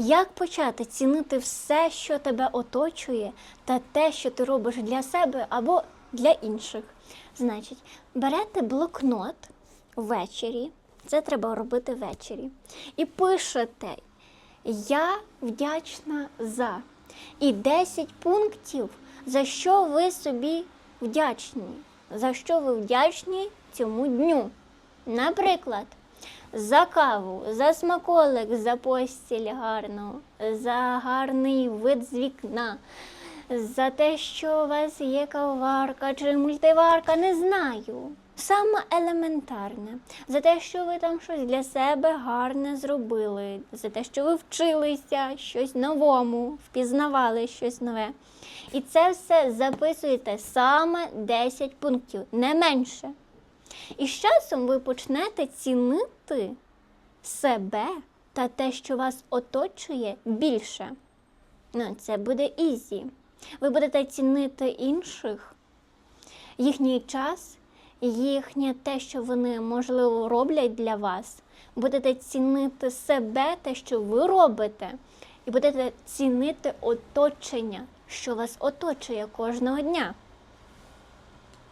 Як почати цінити все, що тебе оточує, та те, що ти робиш для себе або для інших? Значить, берете блокнот ввечері, це треба робити ввечері, і пишете Я вдячна за. І 10 пунктів, за що ви собі вдячні, за що ви вдячні цьому дню. Наприклад, за каву, за смаколик, за постіль гарну, за гарний вид з вікна, за те, що у вас є каварка чи мультиварка, не знаю. Саме елементарне, за те, що ви там щось для себе гарне зробили, за те, що ви вчилися щось новому, впізнавали щось нове. І це все записуєте саме 10 пунктів, не менше. І з часом ви почнете цінити себе та те, що вас оточує, більше. Ну, це буде ізі. Ви будете цінити інших, їхній час, їхнє те, що вони, можливо, роблять для вас. Будете цінити себе, те, що ви робите, і будете цінити оточення, що вас оточує кожного дня.